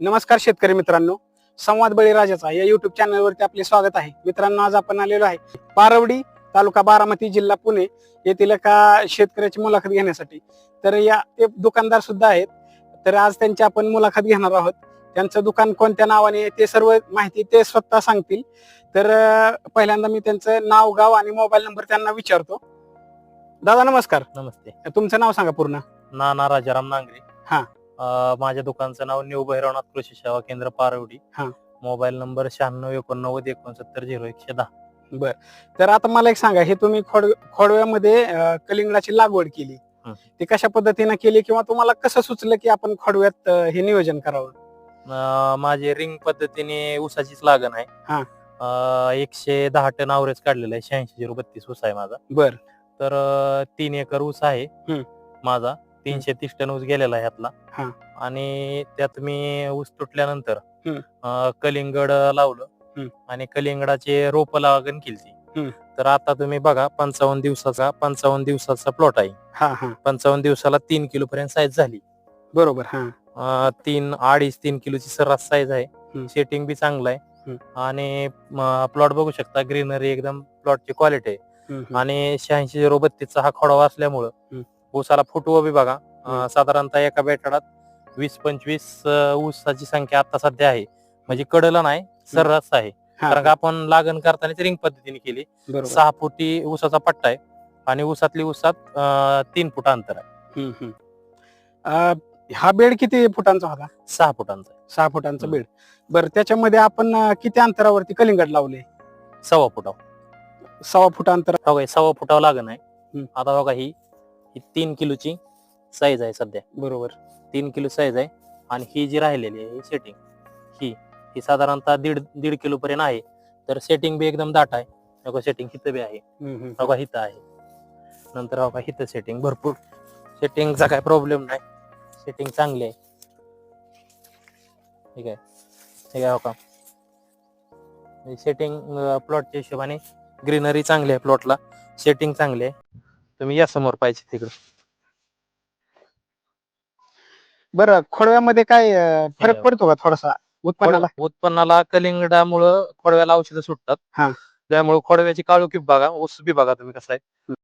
नमस्कार शेतकरी मित्रांनो संवाद बळीराजाचा या युट्यूब चॅनलवरती आपले स्वागत आहे. मित्रांनो आज आपण आलेलो आहे पारवडी तालुका बारामती जिल्हा पुणे येथील एका शेतकऱ्याची मुलाखत घेण्यासाठी. तर या ते दुकानदार सुद्धा आहेत. तर आज त्यांची आपण मुलाखत घेणार आहोत. त्यांचं दुकान कोणत्या नावाने आहे ते सर्व माहिती ते स्वतः सांगतील. तर पहिल्यांदा मी त्यांचं नाव गाव आणि मोबाईल नंबर त्यांना विचारतो. दादा नमस्कार. नमस्ते. तुमचं नाव सांगा पूर्ण. नाना राजाराम नांगरे. हा. अं, माझ्या दुकानचं नाव न्यू भैरवनाथ कृषी सेवा केंद्र पारवडी. हा. मोबाईल नंबर शहाण्णव एकोणनव्वद एकोणसत्तर झिरो एकशे दहा. तर आता मला एक सांगा हे तुम्ही खोड खोडव्यामध्ये अं, कलिंगडाची लागवड केली. हं. ती कशा पद्धतीने केली किंवा तुम्हाला कसं सुचलं की आपण खोडव्यात अं, हे नियोजन करावं? अं, माझे रिंग पद्धतीने ऊसाचीच लागण आहे. हा. अं, एकशे दहा टन अवरेज काढलेला आहे. शहाऐंशी झिरो बत्तीस ऊस आहे माझा. बर. तर अं, तीन एकर ऊस आहे हम्म. माझा. तीनशे तीस टन ऊस गेलेला आहे हा. यातला आणि त्यात मी ऊस तुटल्यानंतर हम्म. अं, कलिंगड लावलं. आणि कलिंगडाचे रोप लागण हम्म. केली तर आता तुम्ही बघा पंचावन्न दिवसाचा पंचावन्न दिवसाचा प्लॉट आहे हा हा पंचावन्न दिवसाला तीन किलो पर्यंत साईज झाली बरोबर हा अं, तीन अडीच तीन किलोची सर्रास साईज आहे. सेटिंग बी चांगलं आहे हम्म. आणि प्लॉट बघू शकता ग्रीनरी एकदम प्लॉटची क्वालिटी आहे हम्म, हम्म. आणि शहाऐंशी झिरो बत्तीसचा हा खोडवा असल्यामुळं हम्म. ऊसाला फुटवं बी बघा. अं. साधारणतः एका बेटाडात वीस पंचवीस अं, ऊसाची संख्या आता सध्या आहे. म्हणजे कडलं नाही सर्रास आहे. हा, कारण का आपण लागण करताना रिंग पद्धतीने केली. बरोबर. सहा फुटी ऊसाचा पट्टा आहे आणि ऊसातली ऊसात अं, तीन फूट अंतर आहे. हम्म, हम्म. अं, हा बेड किती फुटांचा होता? सहा फुटांचा आहे. सहा फुटांचा हम्म. बेड. बरं त्याच्यामध्ये आपण अं, किती अंतरावरती कलिंगड लावले? सव्वा फुटावर. सव्वा फुट अंतर हो हे सव्वा फुटावर लागण आहे. हम्म. आता बघा ही ही तीन किलोची साईज आहे सध्या. बरोबर. तीन किलो साईज आहे आणि ही जी राहिलेली आहे ही सेटिंग ही ही साधारणतः दीड दीड किलो पर्यंत आहे. तर सेटिंग बी एकदम दाट आहे. बघा सेटिंग हिथं बी आहे. बघा हिथं आहे. नंतर बघा हिथं सेटिंग भरपूर. सेटिंगचा काय प्रॉब्लेम नाही. सेटिंग चांगली आहे. ठीक आहे. ठीक आहे हो का? सेटिंग प्लॉटच्या हिशोबाने ग्रीनरी चांगली आहे प्लॉटला सेटिंग चांगली आहे. तुम्ही या समोर पाहिजे तिकडे. बरं खोडव्यामध्ये काय अं, फरक हो. पडतो का थोडासा उत्पन्नाला? उत्पन्नाला कलिंगडामुळं खोडव्याला औषधं सुटतात. हा. त्यामुळे खोडव्याची काळोखी बघा ऊस बी बघा तुम्ही कसा आहे.